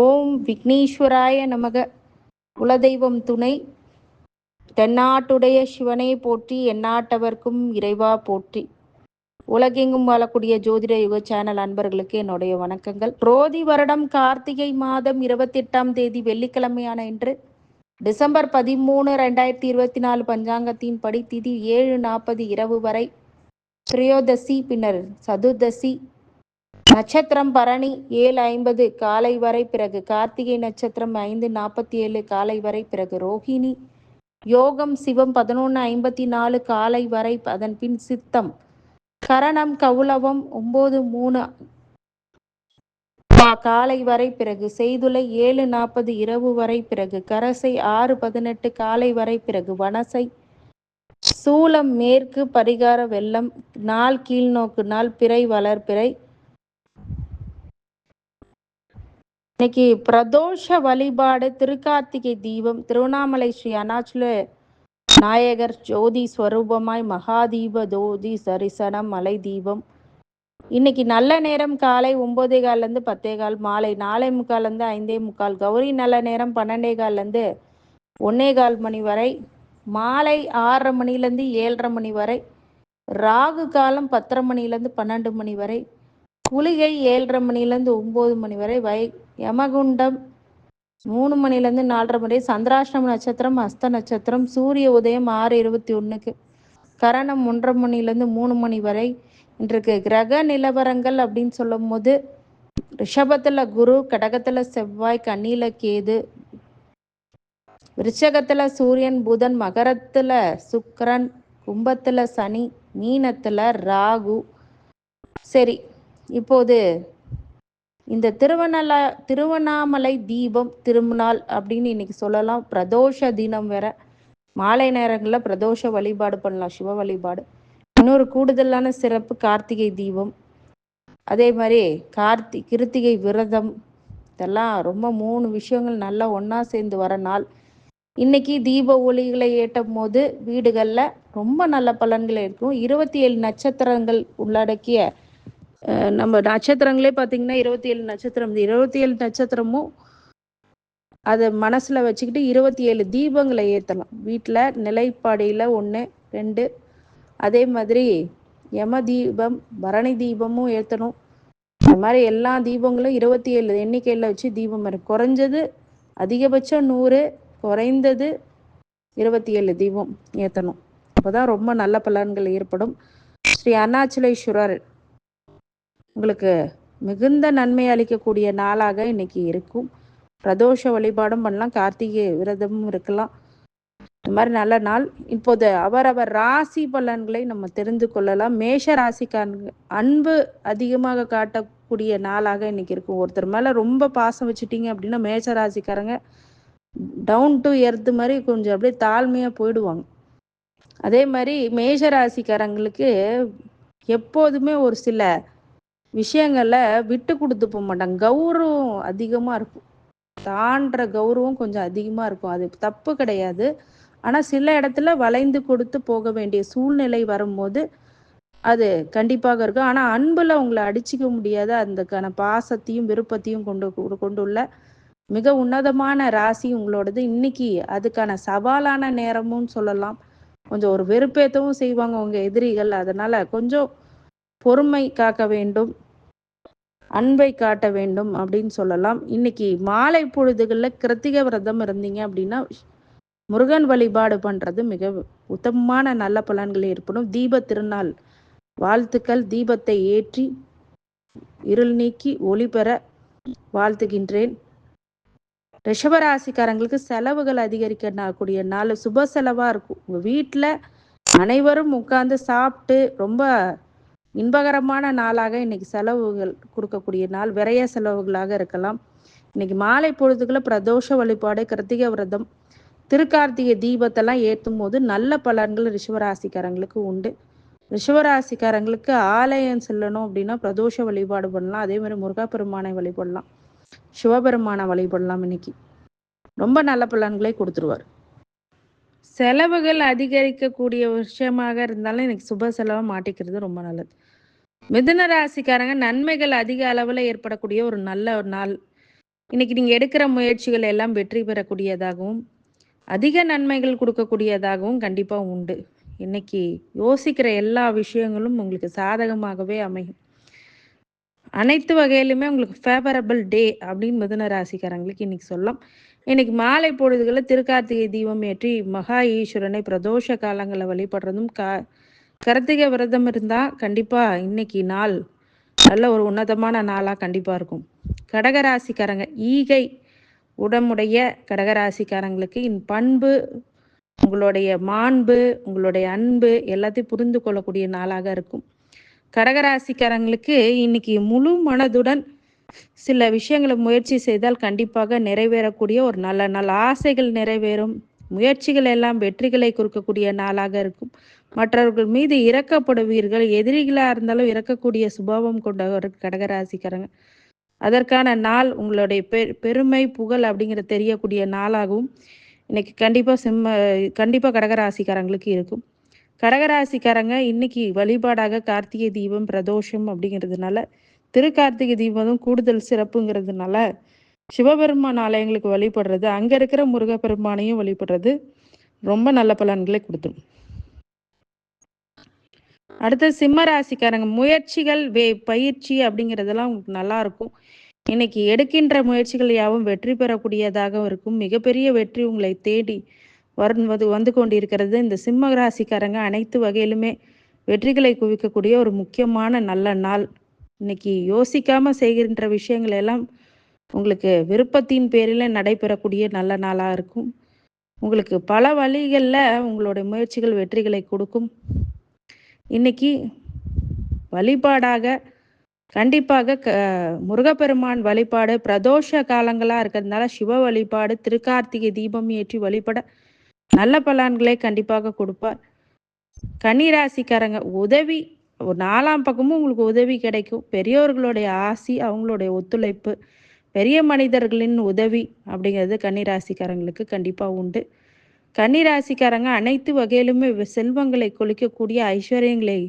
ஓம் விக்னேஸ்வராய நமக. குலதெய்வம் துணை. தென்னாட்டுடைய சிவனை போற்றி எந்நாட்டவர்க்கும் இறைவா போற்றி. உலகெங்கும் வாழக்கூடிய ஜோதிட யுக சேனல் அன்பர்களுக்கு என்னுடைய வணக்கங்கள். ரோதி வருடம் கார்த்திகை மாதம் இருபத்தி எட்டாம் தேதி வெள்ளிக்கிழமையான இன்று டிசம்பர் பதிமூணு ரெண்டாயிரத்தி இருபத்தி நாலு பஞ்சாங்கத்தின் படி திதி ஏழு நாற்பது இரவு வரை திரையோதசி பின்னர் சதுர்தசி நட்சத்திரம் பரணி ஏழு ஐம்பது காலை வரை பிறகு. கார்த்திகை நட்சத்திரம் ஐந்து நாற்பத்தி ஏழு காலை வரை பிறகு. ரோஹிணி யோகம் சிவம் பதினொன்று ஐம்பத்தி நாலு காலை வரை அதன் பின் சித்தம். கரணம் கவுளவம் ஒம்பது மூணு காலை வரை பிறகு. செய்துளை ஏழு நாற்பது இரவு வரை பிறகு. கரசை ஆறு பதினெட்டு காலை வரை பிறகு. வனசை சூலம் மேற்கு பரிகார வெள்ளம் நாள் கீழ்நோக்கு நாள் பிறை வளர்பிறை இன்னைக்கு பிரதோஷ வழிபாடு திருக்கார்த்திகை தீபம் திருவண்ணாமலை ஸ்ரீ அருணாச்சல நாயகர் ஜோதி ஸ்வரூபமாய் மகாதீப ஜோதி தரிசனம் மலை தீபம். இன்னைக்கு நல்ல நேரம் காலை ஒன்பதே கால்லேருந்து பத்தே கால் மாலை நாலே முக்கால்லேருந்து ஐந்தே முக்கால் கௌரி நல்ல நேரம் பன்னெண்டே கால்லேருந்து ஒன்னே கால் மணி வரை மாலை ஆறரை மணிலேருந்து ஏழரை மணி வரை ராகு காலம் பத்தரை மணிலேருந்து பன்னெண்டு மணி வரை குளிகை ஏழரை மணிலேருந்து ஒம்பது மணி வரை வை யமகுண்டம். மூணு மணிலேருந்து நாலரை மணி சந்திராஷ்டம நட்சத்திரம் அஸ்த நட்சத்திரம் சூரிய உதயம் ஆறு இருபத்தி ஒன்றுக்கு கரணம் ஒன்றரை மணிலேருந்து மூணு மணி வரை இன்றைக்கு கிரக நிலவரங்கள் அப்படின்னு சொல்லும் போது ரிஷபத்தில் குரு கடகத்தில் செவ்வாய் கண்ணியில் கேது விருச்சகத்தில் சூரியன் புதன் மகரத்தில் சுக்கரன் கும்பத்தில் சனி மீனத்தில் ராகு. சரி இப்போது இந்த திருவண்ணலா திருவண்ணாமலை தீபம் திருநாள் அப்படின்னு இன்னைக்கு சொல்லலாம். பிரதோஷ தினம் வேற. மாலை நேரங்களில் பிரதோஷ வழிபாடு பண்ணலாம். சிவ வழிபாடு. இன்னொரு கூடுதலான சிறப்பு கார்த்திகை தீபம். அதே மாதிரி கார்த்தி கிருத்திகை விரதம். இதெல்லாம் ரொம்ப மூணு விஷயங்கள் நல்லா ஒன்றா சேர்ந்து வர நாள். இன்னைக்கு தீப ஒளிகளை ஏட்டும் போது வீடுகளில் ரொம்ப நல்ல பலன்கள் இருக்கும். இருபத்தி ஏழு நட்சத்திரங்கள் உள்ளடக்கிய நம்ம நட்சத்திரங்களே பார்த்தீங்கன்னா இருபத்தி ஏழு நட்சத்திரம். இருபத்தி ஏழு நட்சத்திரமும் அதை மனசில் வச்சுக்கிட்டு இருபத்தி ஏழு தீபங்களை ஏற்றலாம் வீட்டில் நிலைப்பாடியில் ஒன்று ரெண்டு. அதே மாதிரி யம தீபம் பரணி தீபமும் ஏற்றணும் இந்த மாதிரி எல்லா தீபங்களும் இருபத்தி ஏழு எண்ணிக்கையில் வச்சு தீபம் இருக்கும் குறைஞ்சது அதிகபட்சம் நூறு குறைந்தது இருபத்தி ஏழு தீபம் ஏற்றணும் அப்போ தான் ரொம்ப நல்ல பலன்கள் ஏற்படும். ஸ்ரீ அருணாச்சலேஸ்வரர் உங்களுக்கு மிகுந்த நன்மை அளிக்கக்கூடிய நாளாக இன்னைக்கு இருக்கும். பிரதோஷ வழிபாடும் பண்ணலாம். கார்த்திகை விரதமும் இருக்கலாம். இந்த மாதிரி நல்ல நாள். இப்போது அவரவர் ராசி பலன்களை நம்ம தெரிந்து கொள்ளலாம். மேஷ ராசிக்காரங்க அன்பு அதிகமாக காட்டக்கூடிய நாளாக இன்னைக்கு இருக்கும். ஒருத்தர் மேலே ரொம்ப பாசம் வச்சுட்டீங்க அப்படின்னா மேஷ ராசிக்காரங்க டவுன் டு எர்த்து மாதிரி கொஞ்சம் அப்படியே தாழ்மையாக போயிடுவாங்க. அதே மாதிரி மேஷ ராசிக்காரங்களுக்கு எப்போதுமே ஒரு சில விஷயங்களை விட்டு கொடுத்து போக மாட்டாங்க. கௌரவம் அதிகமாக இருக்கும். தான்ற கௌரவம் கொஞ்சம் அதிகமாக இருக்கும். அது தப்பு கிடையாது. ஆனால் சில இடத்துல வளைந்து கொடுத்து போக வேண்டிய சூழ்நிலை வரும்போது அது கண்டிப்பாக இருக்கும். ஆனால் அன்பில் அவங்களை அடிச்சிக்க முடியாத அந்தக்கான பாசத்தையும் விருப்பத்தையும் கொண்டு கொண்டுள்ள மிக உன்னதமான ராசி உங்களோடது. இன்னைக்கு அதுக்கான சவாலான நேரமும் சொல்லலாம். கொஞ்சம் ஒரு வெறுப்பேற்றவும் செய்வாங்க உங்கள் எதிரிகள். அதனால கொஞ்சம் பொறுமை காக்க வேண்டும் அன்பை காட்ட வேண்டும் அப்படின்னு சொல்லலாம். இன்னைக்கு மாலை பொழுதுகளில் கிருத்திக விரதம் இருந்தீங்க அப்படின்னா முருகன் வழிபாடு பண்ணுறது மிக உத்தமமான நல்ல பலன்கள் ஏற்படும். தீப திருநாள் வாழ்த்துக்கள். தீபத்தை ஏற்றி இருள் நீக்கி ஒளி பெற வாழ்த்துகின்றேன். ரிஷபராசிக்காரங்களுக்கு செலவுகள் அதிகரிக்க கூடிய நாள். சுப செலவாக இருக்கும். உங்கள் வீட்டில் அனைவரும் உட்காந்து சாப்பிட்டு ரொம்ப இன்பகரமான நாளாக இன்னைக்கு செலவுகள் கொடுக்கக்கூடிய நாள் விரைய செலவுகளாக இருக்கலாம். இன்னைக்கு மாலை பொழுதுக்குள்ள பிரதோஷ வழிபாடு கிருத்திகை விரதம் திருக்கார்த்திகை தீபத்தெல்லாம் ஏற்றும் போது நல்ல பலன்கள் ரிஷவராசிக்காரங்களுக்கு உண்டு. ரிஷவராசிக்காரங்களுக்கு ஆலயம் செல்லணும் அப்படின்னா பிரதோஷ வழிபாடு பண்ணலாம். அதே மாதிரி முருகாபெருமானை வழிபடலாம். சிவபெருமானை வழிபடலாம் இன்னைக்கு. ரொம்ப நல்ல பலன்களை கொடுத்துருவார். செலவுகள் அதிகரிக்கக்கூடிய விஷயமாக இருந்தாலும் எனக்கு சுப செலவை மாட்டிக்கிறது ரொம்ப நல்லது. மிதுன ராசிக்காரங்க நன்மைகள் அதிக அளவில் ஏற்படக்கூடிய ஒரு நல்ல ஒரு நாள். இன்னைக்கு நீங்கள் எடுக்கிற முயற்சிகள் எல்லாம் வெற்றி பெறக்கூடியதாகவும் அதிக நன்மைகள் கொடுக்கக்கூடியதாகவும் கண்டிப்பாக உண்டு. இன்னைக்கு யோசிக்கிற எல்லா விஷயங்களும் உங்களுக்கு சாதகமாகவே அமையும். அனைத்து வகையிலுமே உங்களுக்கு ஃபேவரபிள் டே அப்படின்னு மிதுன ராசிக்காரங்களுக்கு இன்னைக்கு சொல்லலாம். இன்னைக்கு மாலை பொழுதுகளில் திருக்கார்த்திகை தீபம் ஏற்றி மகா ஈஸ்வரனை பிரதோஷ காலங்களை வழிபடுறதும் கா கருத்திகை விரதம் இருந்தால் கண்டிப்பாக இன்னைக்கு நாள் நல்ல ஒரு உன்னதமான நாளாக கண்டிப்பாக இருக்கும். கடகராசிக்காரங்க ஈகை உடமுடைய கடகராசிக்காரங்களுக்கு இன் பண்பு உங்களுடைய மாண்பு உங்களுடைய அன்பு எல்லாத்தையும் புரிந்து கொள்ளக்கூடிய நாளாக இருக்கும். கடகராசிக்காரங்களுக்கு இன்னைக்கு முழு மனதுடன் சில விஷயங்களை முயற்சி செய்தால் கண்டிப்பாக நிறைவேறக்கூடிய ஒரு நல்ல நல்ல ஆசைகள் நிறைவேறும். முயற்சிகள் எல்லாம் வெற்றிகளை கொடுக்கக்கூடிய நாளாக இருக்கும். மற்றவர்கள் மீது இறக்கப்படுவீர்கள். எதிரிகளாக இருந்தாலும் இறக்கக்கூடிய சுபாவம் கொண்ட ஒரு கடகராசிக்காரங்க. அதற்கான நாள் உங்களுடைய பெ பெருமை புகழ் அப்படிங்கிற தெரியக்கூடிய நாளாகவும் இன்னைக்கு கண்டிப்பாக சிம்ம கண்டிப்பாக கடகராசிக்காரங்களுக்கு இருக்கும். கடகராசிக்காரங்க இன்னைக்கு வழிபாடாக கார்த்திகை தீபம் பிரதோஷம் அப்படிங்கிறதுனால திருக்கார்த்திகை தீபம் கூடுதல் சிறப்புங்கிறதுனால சிவபெருமான் ஆலயங்களுக்கு வழிபடுறது அங்கே இருக்கிற முருகப்பெருமானையும் வழிபடுறது ரொம்ப நல்ல பலன்களை கொடுத்துடும் அடுத்து சிம்ம ராசிக்காரங்க முயற்சிகள் வே பயிற்சி அப்படிங்கிறதெல்லாம் உங்களுக்கு நல்லா இருக்கும். இன்னைக்கு எடுக்கின்ற முயற்சிகள் யாவும் வெற்றி பெறக்கூடியதாக இருக்கும். மிகப்பெரிய வெற்றி உங்களை தேடி வருவது வந்து கொண்டிருக்கிறது. இந்த சிம்ம ராசிக்காரங்க அனைத்து வகையிலுமே வெற்றிகளை குவிக்கக்கூடிய ஒரு முக்கியமான நல்ல நாள். இன்னைக்கு யோசிக்காம செய்கின்ற விஷயங்கள் எல்லாம் உங்களுக்கு விருப்பத்தின் பேரில் நடைபெறக்கூடிய நல்ல நாளாக இருக்கும். உங்களுக்கு பல வழிகளில் உங்களுடைய முயற்சிகள் வெற்றிகளை கொடுக்கும். இன்னைக்கு வழிபாடாக கண்டிப்பாக க முருகப்பெருமான் வழிபாடு பிரதோஷ காலங்களாக இருக்கிறதுனால சிவ வழிபாடு திருக்கார்த்திகை தீபம் ஏற்றி வழிபட நல்ல பலன்களை கண்டிப்பாக கொடுப்பார். கன்னிராசிக்காரங்க உதவி ஒரு நாலாம் பக்கமும் உங்களுக்கு உதவி கிடைக்கும். பெரியோர்களுடைய ஆசி அவங்களுடைய ஒத்துழைப்பு பெரிய மனிதர்களின் உதவி அப்படிங்கிறது கன்னிராசிக்காரங்களுக்கு கண்டிப்பாக உண்டு. கன்னிராசிக்காரங்க அனைத்து வகையிலுமே செல்வங்களை கொளிக்கக்கூடிய ஐஸ்வர்யங்களை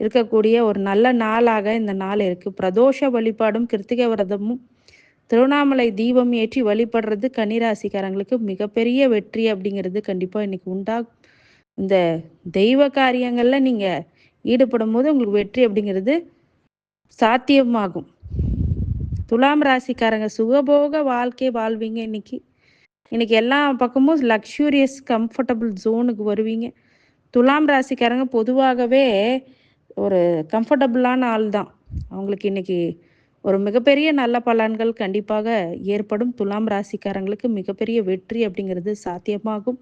இருக்கக்கூடிய ஒரு நல்ல நாளாக இந்த நாள் இருக்குது பிரதோஷ வழிபாடும் கிருத்திகை விரதமும் திருவண்ணாமலை தீபம் ஏற்றி வழிபடுறது கன்னிராசிக்காரங்களுக்கு மிகப்பெரிய வெற்றி அப்படிங்கிறது கண்டிப்பாக இன்னைக்கு உண்டா? இந்த தெய்வ காரியங்களில் நீங்கள் ஈடுபடும் போது உங்களுக்கு வெற்றி அப்படிங்கிறது சாத்தியமாகும். துலாம் ராசிக்காரங்க சுகபோக வாழ்க்கை வாழ்வீங்க இன்னைக்கு. இன்னைக்கு எல்லா பக்கமும் லக்ஸூரியஸ் கம்ஃபர்டபுள் ஜோனுக்கு வருவீங்க. துலாம் ராசிக்காரங்க பொதுவாகவே ஒரு கம்ஃபர்டபுளான ஆள் தான் அவங்களுக்கு இன்னைக்கு ஒரு மிகப்பெரிய நல்ல பலன்கள் கண்டிப்பாக ஏற்படும். துலாம் ராசிக்காரங்களுக்கு மிகப்பெரிய வெற்றி அப்படிங்கிறது சாத்தியமாகும்.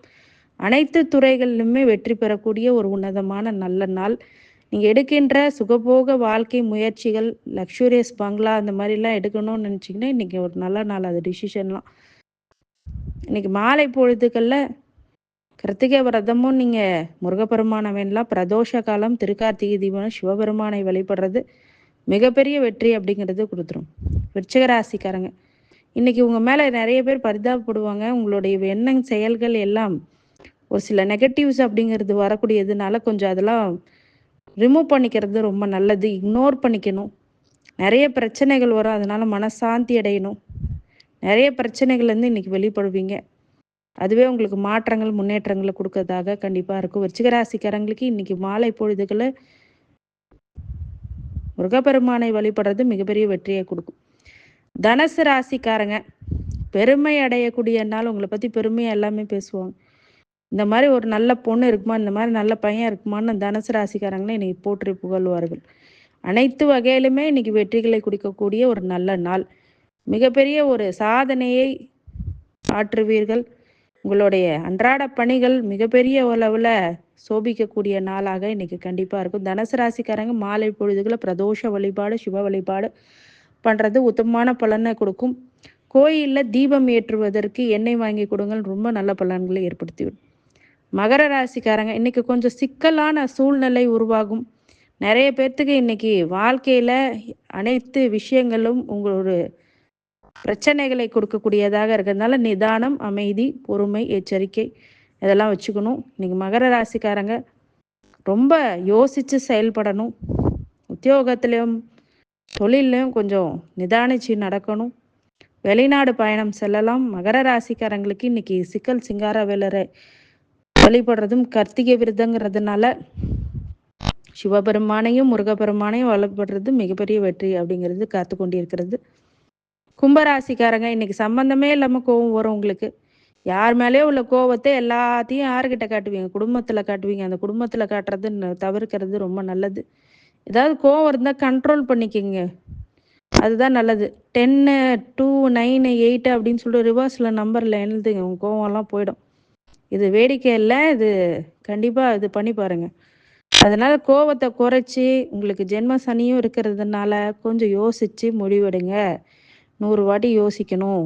அனைத்து துறைகளிலுமே வெற்றி பெறக்கூடிய ஒரு உன்னதமான நல்ல நாள். நீங்கள் எடுக்கின்ற சுகபோக வாழ்க்கை முயற்சிகள் லக்ஸூரியஸ் பங்களா அந்த மாதிரிலாம் எடுக்கணும்னு நினச்சிங்கன்னா இன்றைக்கி ஒரு நல்ல நாள். அது டிசிஷன்லாம் இன்னைக்கு மாலை பொழுதுகளில் கிருத்திகை விரதமும் நீங்கள் முருகப்பெருமானை வேணலாம் பிரதோஷ காலம் திருக்கார்த்திகை தீபம் சிவபெருமானை வழிபடுறது. மிகப்பெரிய வெற்றி அப்படிங்கிறது கொடுத்துரும். விருச்சிக ராசிக்காரங்க இன்னைக்கு உங்கள் மேலே நிறைய பேர் பரிதாபப்படுவாங்க. உங்களுடைய எண்ணம் செயல்கள் எல்லாம் ஒரு சில நெகட்டிவ்ஸ் அப்படிங்கிறது வரக்கூடியதுனால கொஞ்சம் அதெல்லாம் ரிமூவ் பண்ணிக்கிறது ரொம்ப நல்லது. இக்னோர் பண்ணிக்கணும். நிறைய பிரச்சனைகள் வரும். அதனால மனசாந்தி அடையணும். நிறைய பிரச்சனைகள்லேருந்து இன்னைக்கு வெளிப்படுவீங்க. அதுவே உங்களுக்கு மாற்றங்கள் முன்னேற்றங்களை கொடுக்கறதாக கண்டிப்பாக இருக்கும். விருச்சிகராசிக்காரங்களுக்கு இன்னைக்கு மாலை பொழுதுகளை முருகப்பெருமானை வழிபடுறது மிகப்பெரிய வெற்றியை கொடுக்கும். தனுசு ராசிக்காரங்க பெருமை அடையக்கூடிய நாள் உங்களை பற்றி பெருமையாக எல்லாமே பேசுவாங்க. இந்த மாதிரி ஒரு நல்ல பொண்ணு இருக்குமா இந்த மாதிரி நல்ல பையன் இருக்குமான்னு தனுசு ராசிக்காரங்களே இன்னைக்கு போற்றி புகழ்வார்கள். அனைத்து வகையிலுமே இன்னைக்கு வெற்றிகளை குடிக்கக்கூடிய ஒரு நல்ல நாள். மிகப்பெரிய ஒரு சாதனையை ஆற்றுவீர்கள். உங்களுடைய அன்றாட பணிகள் மிகப்பெரிய அளவில் சோபிக்கக்கூடிய நாளாக இன்னைக்கு கண்டிப்பாக இருக்கும். தனுசு ராசிக்காரங்க மாலை பொழுதுகளை பிரதோஷ வழிபாடு சிவ வழிபாடு பண்ணுறது உத்தமமான பலனை கொடுக்கும். கோயிலில் தீபம் ஏற்றுவதற்கு எண்ணெய் வாங்கி கொடுங்கள். ரொம்ப நல்ல பலன்களை ஏற்படுத்திவிடும் மகர ராசிக்காரங்க இன்னைக்கு கொஞ்சம் சிக்கலான சூழ்நிலை உருவாகும். நிறைய பேர்த்துக்கு இன்னைக்கு வாழ்க்கையில் அனைத்து விஷயங்களும் உங்களோட பிரச்சனைகளை கொடுக்கக்கூடியதாக இருக்கிறதுனால நிதானம் அமைதி பொறுமை எச்சரிக்கை இதெல்லாம் வச்சுக்கணும். இன்னைக்கு மகர ராசிக்காரங்க ரொம்ப யோசித்து செயல்படணும். உத்தியோகத்திலையும் தொழிலையும் கொஞ்சம் நிதானிச்சு நடக்கணும். வெளிநாடு பயணம் செல்லலாம். மகர ராசிக்காரங்களுக்கு இன்னைக்கு சிக்கல் சிங்கார வேலரை வழிபடுறதும் கார்த்திகை விரதங்கிறதுனால சிவபெருமானையும் முருகப்பெருமானையும் வழிபடுறது மிகப்பெரிய வெற்றி அப்படிங்கிறது காத்து கொண்டிருக்கிறது கும்பராசிக்காரங்க இன்னைக்கு சம்பந்தமே இல்லாமல் கோவம் வரும் உங்களுக்கு. யார் மேலேயே உள்ள கோவத்தை எல்லாத்தையும் யாருக்கிட்ட காட்டுவீங்க? குடும்பத்தில் காட்டுவீங்க. அந்த குடும்பத்தில் காட்டுறது தவிர்க்கிறது ரொம்ப நல்லது. ஏதாவது கோவம் இருந்தால் கண்ட்ரோல் பண்ணிக்கோங்க. அதுதான் நல்லது. டென்னு டூ நைனு எயிட்டு அப்படின்னு சொல்லிட்டு ரிவர்ஸில் நம்பரில் எழுதுங்க. உங்கள் கோவம்லாம் போயிடும். இது வேடிக்கை இல்லை இது கண்டிப்பாக இது பண்ணி பாருங்கள் அதனால் கோவத்தை குறைச்சி உங்களுக்கு ஜென்ம சனியும் இருக்கிறதுனால கொஞ்சம் யோசித்து முடிவெடுங்க. நூறு வாட்டி யோசிக்கணும்.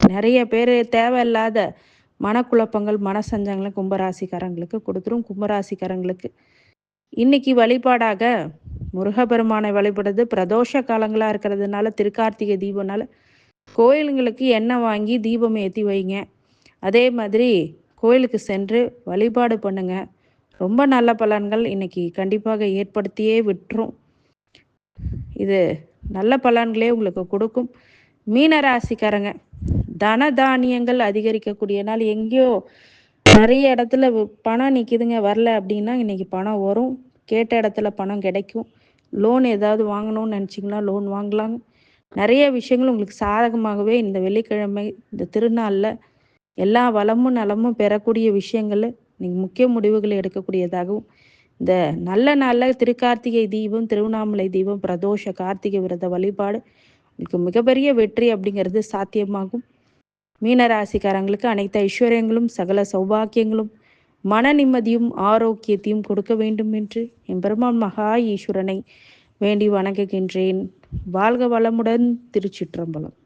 நிறைய பேர் தேவையில்லாத மனக்குழப்பங்கள் மனசஞ்சங்களை கும்பராசிக்காரங்களுக்கு கொடுத்துரும் கும்பராசிக்காரங்களுக்கு. இன்னைக்கு வழிபாடாக முருகப்பெருமானை வழிபடுறது பிரதோஷ காலங்களாக இருக்கிறதுனால திருக்கார்த்திகை தீபம்னால கோயிலுங்களுக்கு எண்ணெய் வாங்கி தீபம் ஏற்றி வைங்க. அதே மாதிரி கோயிலுக்கு சென்று வழிபாடு பண்ணுங்க. ரொம்ப நல்ல பலன்கள் இன்னைக்கு கண்டிப்பாக ஏற்படுத்தியே விட்டுரும். இது நல்ல பலன்களே உங்களுக்கு கொடுக்கும். மீன ராசிக்காரங்க தன தானியங்கள் அதிகரிக்கக்கூடிய நாள் எங்கேயோ நிறைய இடத்துல பணம் நிற்கிதுங்க வரல அப்படின்னா இன்னைக்கு பணம் வரும். கேட்ட இடத்துல பணம் கிடைக்கும். லோன் ஏதாவது வாங்கணும்னு நினச்சிங்கன்னா லோன் வாங்கலாங்க நிறைய விஷயங்கள் உங்களுக்கு சாதகமாகவே இந்த வெள்ளிக்கிழமை இந்த திருநாளில் எல்லா வளமும் நலமும் பெறக்கூடிய விஷயங்கள் நீங்கள் முக்கிய முடிவுகளை எடுக்கக்கூடியதாகவும் இந்த நல்ல நாளில் திருக்கார்த்திகை தீபம் திருவண்ணாமலை தீபம் பிரதோஷ கார்த்திகை விரத வழிபாடு உங்களுக்கு மிகப்பெரிய வெற்றி அப்படிங்கிறது சாத்தியமாகும். மீனராசிக்காரங்களுக்கு அனைத்து ஐஸ்வர்யங்களும் சகல சௌபாக்கியங்களும் மன நிம்மதியும் ஆரோக்கியத்தையும் கொடுக்க வேண்டும் என்று எம்பெருமான் மகா ஈஸ்வரனை வேண்டி வணங்குகின்றேன். வாழ்க வளமுடன் திருச்சிற்றம்பலம்.